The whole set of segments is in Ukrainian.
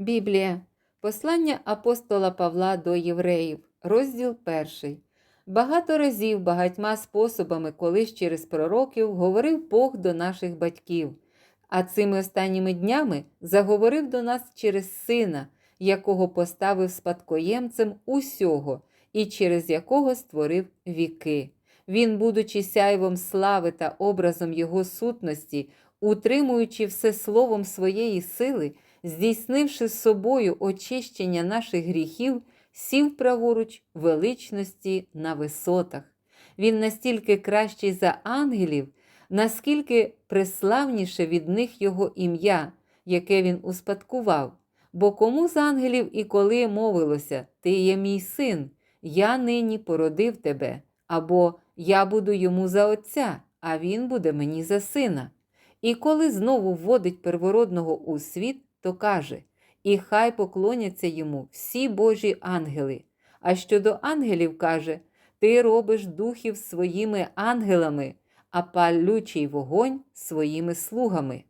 Біблія. Послання апостола Павла до євреїв, розділ 1. Багато разів, багатьма способами, колись через пророків, говорив Бог до наших батьків, а цими останніми днями заговорив до нас через Сина, якого поставив спадкоємцем усього і через якого створив віки. Він, будучи сяйвом слави та образом Його сутності, утримуючи все словом своєї сили, здійснивши з собою очищення наших гріхів, сів праворуч величності на висотах. Він настільки кращий за ангелів, наскільки преславніше від них його ім'я, яке він успадкував. Бо кому з ангелів і коли мовилося Ти є мій син, я нині породив тебе, або Я буду йому за отця, а він буде мені за сина. І коли знову вводить первородного у світ, то каже: І хай поклоняться йому всі Божі ангели. А щодо ангелів каже: Ти робиш духів своїми ангелами, а палючий вогонь своїми слугами.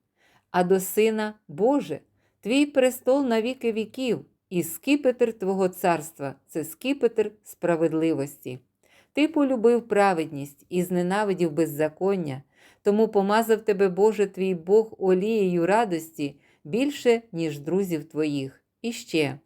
А до сина Боже, твій престол на віки віків, і скипетр Твого царства це скипетр справедливості. Ти полюбив праведність і зненавидів беззаконня, тому помазав тебе, Боже твій Бог, олією радості більше, ніж друзів твоїх. І ще,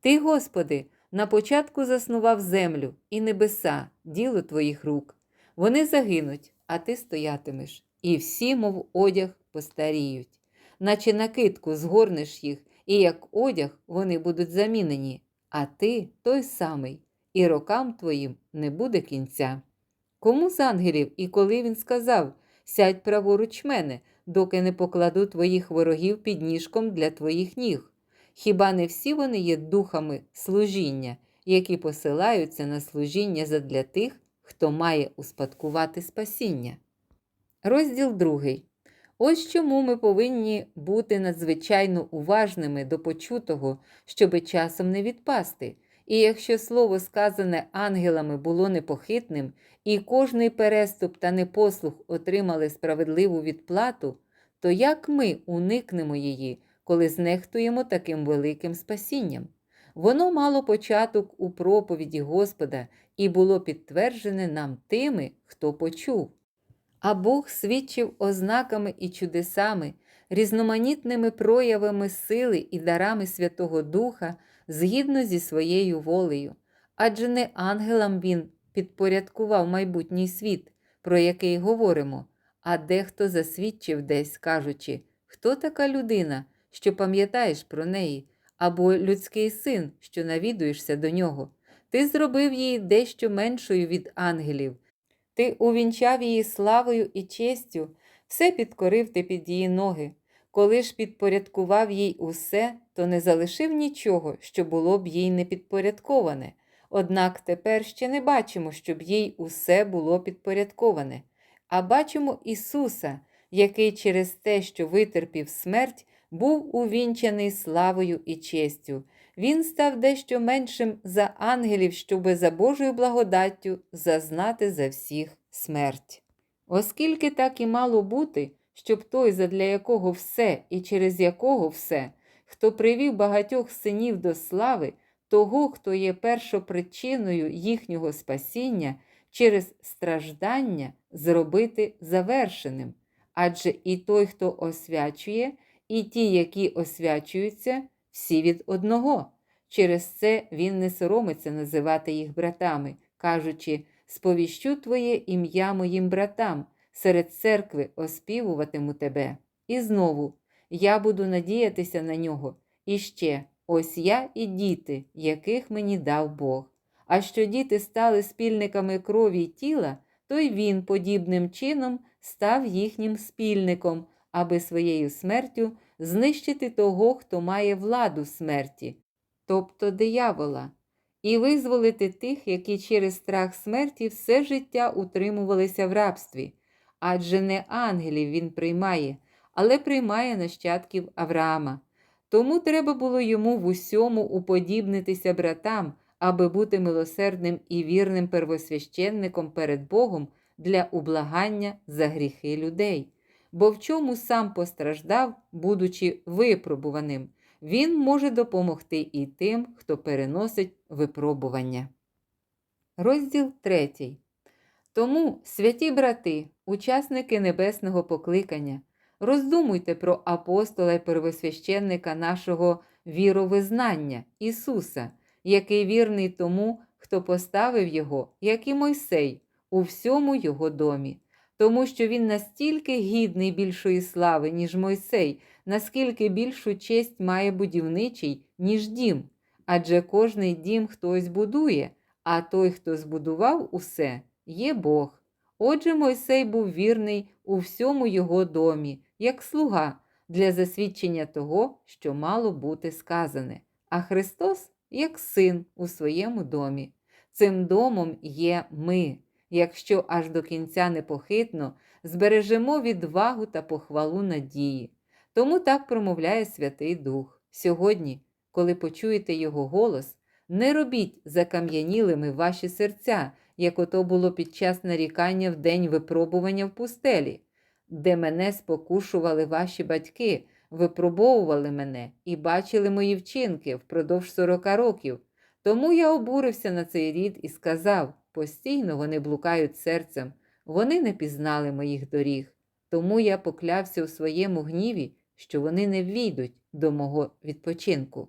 Ти, Господи, на початку заснував землю і небеса, діло твоїх рук. Вони загинуть, а ти стоятимеш, і всі, мов одяг, постаріють, наче накидку згорнеш їх, і як одяг вони будуть замінені, а ти той самий, і рокам твоїм не буде кінця. Кому з ангелів і коли він сказав Сядь праворуч мене, доки не покладу твоїх ворогів під ніжком для твоїх ніг. Хіба не всі вони є духами служіння, які посилаються на служіння задля тих, хто має успадкувати спасіння? Розділ другий. Ось чому ми повинні бути надзвичайно уважними до почутого, щоби часом не відпасти. І якщо слово, сказане ангелами, було непохитним, і кожний переступ та непослух отримали справедливу відплату, то як ми уникнемо її, коли знехтуємо таким великим спасінням? Воно мало початок у проповіді Господа і було підтверджене нам тими, хто почув. А Бог свідчив ознаками і чудесами, різноманітними проявами сили і дарами Святого Духа згідно зі своєю волею, адже не ангелам він підпорядкував майбутній світ, про який говоримо, а дехто засвідчив десь, кажучи, хто така людина, що пам'ятаєш про неї, або людський син, що навідуєшся до нього. Ти зробив її дещо меншою від ангелів. Ти увінчав її славою і честю, все підкорив ти під її ноги. Коли ж підпорядкував їй усе, то не залишив нічого, що було б їй не підпорядковане. Однак тепер ще не бачимо, щоб їй усе було підпорядковане, а бачимо Ісуса, який через те, що витерпів смерть, був увінчаний славою і честю. Він став дещо меншим за ангелів, щоби за Божою благодаттю зазнати за всіх смерть. Оскільки так і мало бути, щоб той, задля якого все і через якого все, хто привів багатьох синів до слави, того, хто є першопричиною їхнього спасіння, через страждання зробити завершеним. Адже і той, хто освячує, і ті, які освячуються, всі від одного. Через це він не соромиться називати їх братами, кажучи, сповіщу Твоє ім'я моїм братам, серед церкви оспівуватиму тебе. І знову я буду надіятися на нього. І ще ось я і діти, яких мені дав Бог. А що діти стали спільниками крові й тіла, то й він подібним чином став їхнім спільником, аби своєю смертю знищити того, хто має владу смерті, тобто диявола, і визволити тих, які через страх смерті все життя утримувалися в рабстві, адже не ангелів він приймає, але приймає нащадків Авраама. Тому треба було йому в усьому уподібнитися братам, аби бути милосердним і вірним первосвященником перед Богом для ублагання за гріхи людей. Бо в чому сам постраждав, будучи випробуваним, Він може допомогти і тим, хто переносить випробування. Розділ 3. Тому, святі брати, учасники небесного покликання, роздумуйте про апостола й первосвященника нашого віровизнання Ісуса, який вірний тому, хто поставив Його, як і Мойсей, у всьому Його домі, тому що Він настільки гідний більшої слави, ніж Мойсей, наскільки більшу честь має будівничий, ніж дім. Адже кожний дім хтось будує, а той, хто збудував усе, є Бог. Отже, Мойсей був вірний у всьому його домі, як слуга, для засвідчення того, що мало бути сказане, а Христос як син у своєму домі. Цим домом є ми, якщо аж до кінця непохитно збережемо відвагу та похвалу надії. Тому так промовляє Святий Дух. Сьогодні, коли почуєте Його голос, не робіть закам'янілими ваші серця, як ото було під час нарікання в день випробування в пустелі, де мене спокушували ваші батьки, випробовували мене і бачили мої вчинки впродовж сорока років. Тому я обурився на цей рід і сказав: постійно вони блукають серцем, вони не пізнали моїх доріг. Тому я поклявся у своєму гніві, що вони не ввійдуть до мого відпочинку.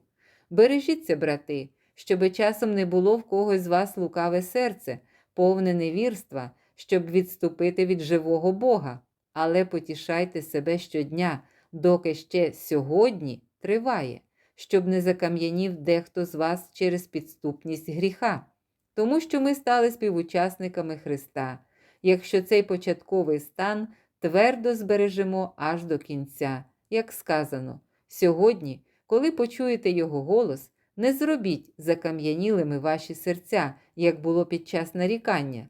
Бережіться, брати, щоби часом не було в когось з вас лукаве серце, повне невірства, щоб відступити від живого Бога, але потішайте себе щодня, доки ще сьогодні триває, щоб не закам'янів дехто з вас через підступність гріха, тому що ми стали співучасниками Христа, якщо цей початковий стан твердо збережемо аж до кінця, як сказано, сьогодні, коли почуєте Його голос, не зробіть закам'янілими ваші серця, як було під час нарікання.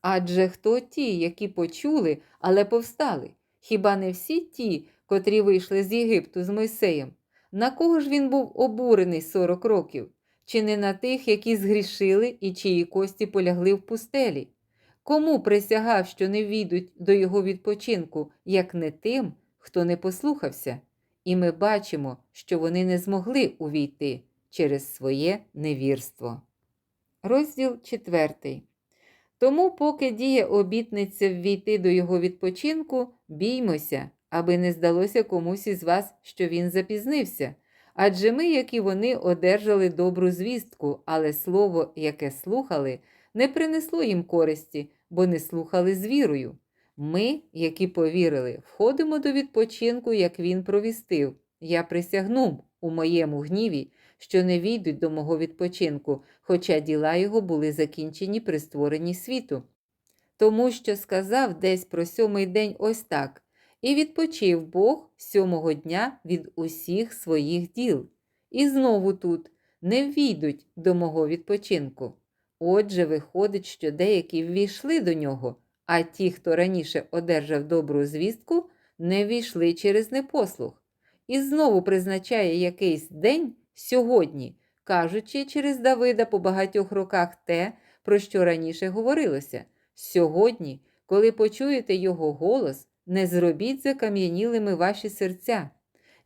Адже хто ті, які почули, але повстали? Хіба не всі ті, котрі вийшли з Єгипту з Мойсеєм? На кого ж він був обурений сорок років? Чи не на тих, які згрішили і чиї кості полягли в пустелі? Кому присягав, що не війдуть до його відпочинку, як не тим, хто не послухався? І ми бачимо, що вони не змогли увійти через своє невірство. Розділ 4. Тому, поки діє обітниця ввійти до його відпочинку, біймося, аби не здалося комусь із вас, що він запізнився. Адже ми, як і вони, одержали добру звістку, але слово, яке слухали, не принесло їм користі, бо не слухали з вірою. Ми, які повірили, входимо до відпочинку, як він провістив. Я присягнув у моєму гніві, що не війдуть до мого відпочинку, хоча діла його були закінчені при створенні світу. Тому що сказав десь про сьомий день ось так і відпочив Бог сьомого дня від усіх своїх діл. І знову тут не ввійдуть до мого відпочинку. Отже, виходить, що деякі ввійшли до нього, а ті, хто раніше одержав добру звістку, не ввійшли через непослух. І знову призначає якийсь день сьогодні, кажучи через Давида по багатьох роках те, про що раніше говорилося. Сьогодні, коли почуєте його голос, не зробіть закам'янілими ваші серця.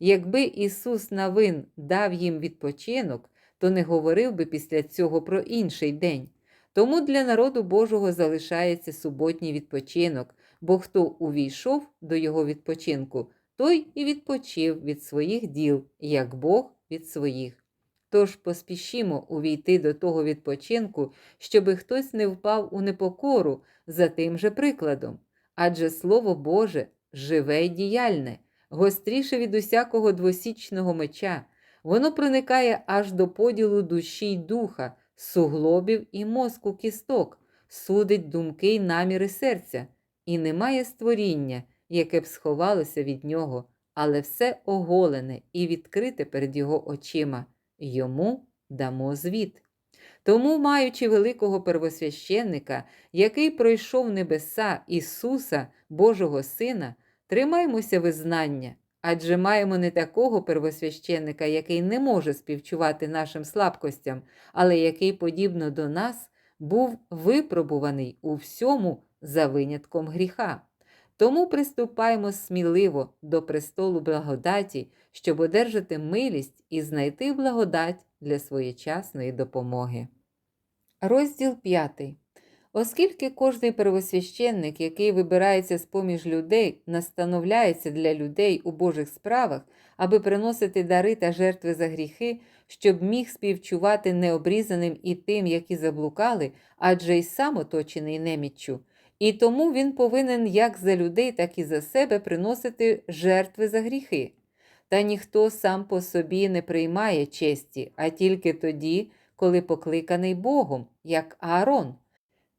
Якби Ісус Навин дав їм відпочинок, то не говорив би після цього про інший день. Тому для народу Божого залишається суботній відпочинок, бо хто увійшов до його відпочинку, той і відпочив від своїх діл, як Бог від своїх. Тож поспішімо увійти до того відпочинку, щоби хтось не впав у непокору за тим же прикладом. Адже Слово Боже живе й діяльне, гостріше від усякого двосічного меча, воно проникає аж до поділу душі й духа, суглобів і мозку кісток, судить думки й наміри серця, і немає створіння, яке б сховалося від нього, але все оголене і відкрите перед його очима. Йому дамо звіт. Тому, маючи великого первосвященника, який пройшов небеса Ісуса, Божого Сина, тримаймося визнання, адже маємо не такого первосвященника, який не може співчувати нашим слабкостям, але який, подібно до нас, був випробуваний у всьому за винятком гріха. Тому приступаємо сміливо до престолу благодаті, щоб одержати милість і знайти благодать для своєчасної допомоги. Розділ 5. Оскільки кожний первосвященник, який вибирається з поміж людей, настановляється для людей у Божих справах, аби приносити дари та жертви за гріхи, щоб міг співчувати необрізаним і тим, які заблукали, адже й сам оточений неміччю. І тому він повинен як за людей, так і за себе приносити жертви за гріхи. Та ніхто сам по собі не приймає честі, а тільки тоді, коли покликаний Богом, як Аарон.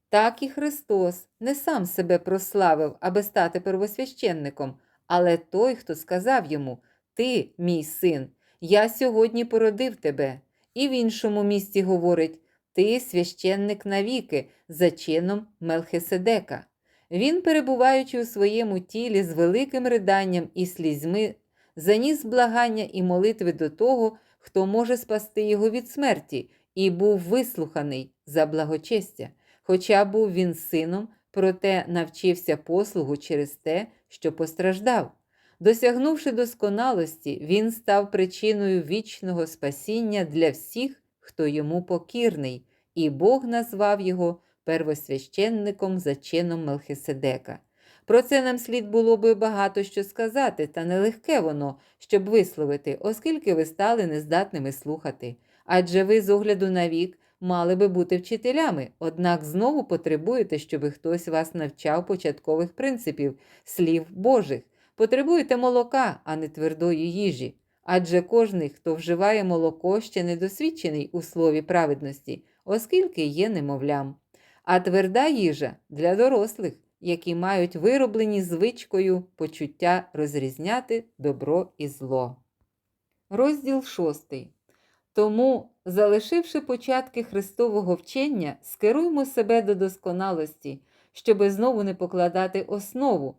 Так і Христос не сам себе прославив, аби стати первосвященником, але той, хто сказав йому: Ти, мій син, я сьогодні породив тебе. І в іншому місці говорить: Ти священник навіки, за чином Мелхиседека. Він, перебуваючи у своєму тілі з великим риданням і слізьми, заніс благання і молитви до того, хто може спасти його від смерті, і був вислуханий за благочестя. Хоча був він сином, проте навчився послугу через те, що постраждав. Досягнувши досконалості, він став причиною вічного спасіння для всіх, хто йому покірний, і Бог назвав його первосвященником за чином Мелхиседека. Про це нам слід було би багато що сказати, та нелегке воно, щоб висловити, оскільки ви стали нездатними слухати. Адже ви, з огляду на вік, мали би бути вчителями, однак знову потребуєте, щоб хтось вас навчав початкових принципів, слів Божих. Потребуєте молока, а не твердої їжі. Адже кожний, хто вживає молоко, ще не досвідчений у слові праведності, оскільки є немовлям. А тверда їжа для дорослих, які мають вироблені звичкою почуття розрізняти добро і зло. Розділ 6. Тому, залишивши початки Христового вчення, скеруймо себе до досконалості, щоби знову не покладати основу,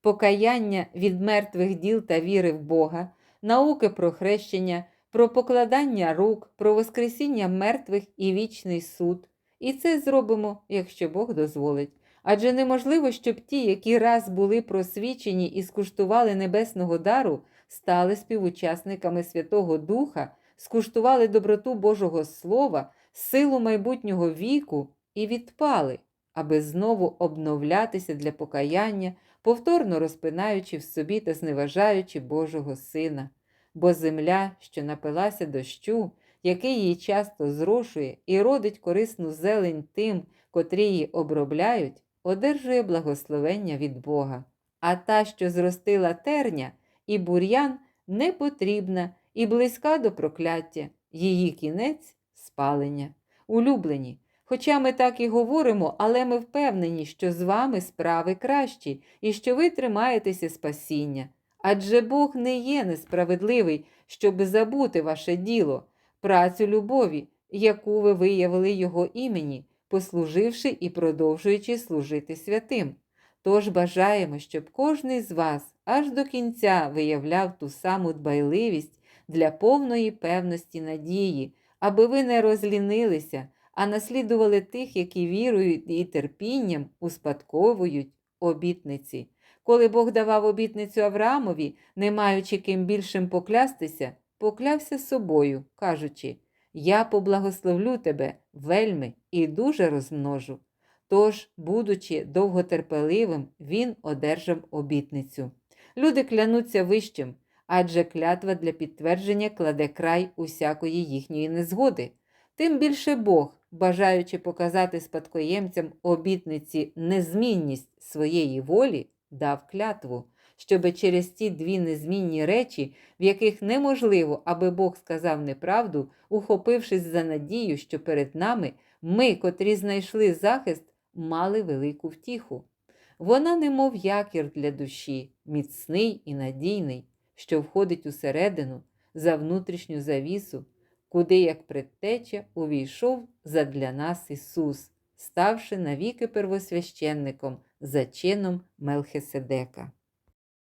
покаяння від мертвих діл та віри в Бога, науки про хрещення, про покладання рук, про Воскресіння мертвих і вічний суд. І це зробимо, якщо Бог дозволить. Адже неможливо, щоб ті, які раз були просвічені і скуштували небесного дару, стали співучасниками Святого Духа, скуштували доброту Божого Слова, силу майбутнього віку і відпали, аби знову обновлятися для покаяння, повторно розпинаючи в собі та зневажаючи Божого Сина. Бо земля, що напилася дощу, який її часто зрошує і родить корисну зелень тим, котрі її обробляють, одержує благословення від Бога. А та, що зростила терня і бур'ян, не потрібна і близька до прокляття, її кінець спалення. Улюблені. Хоча ми так і говоримо, але ми впевнені, що з вами справи кращі і що ви тримаєтеся спасіння. Адже Бог не є несправедливий, щоб забути ваше діло, працю любові, яку ви виявили Його імені, послуживши і продовжуючи служити святим. Тож бажаємо, щоб кожний з вас аж до кінця виявляв ту саму дбайливість для повної певності надії, аби ви не розлінилися, а наслідували тих, які вірують і терпінням успадковують обітниці. Коли Бог давав обітницю Авраамові, не маючи ким більшим поклястися, поклявся собою, кажучи: Я поблагословлю тебе вельми і дуже розмножу. Тож, будучи довготерпеливим, він одержав обітницю. Люди клянуться вищим, адже клятва для підтвердження кладе край усякої їхньої незгоди. Тим більше Бог, бажаючи показати спадкоємцям обітниці незмінність своєї волі, дав клятву, щоби через ті дві незмінні речі, в яких неможливо, аби Бог сказав неправду, ухопившись за надію, що перед нами ми, котрі знайшли захист, мали велику втіху. Вона, немов якір для душі, міцний і надійний, що входить усередину за внутрішню завісу, куди, як предтеча, увійшов задля нас Ісус, ставши навіки первосвященником за чином Мелхиседека.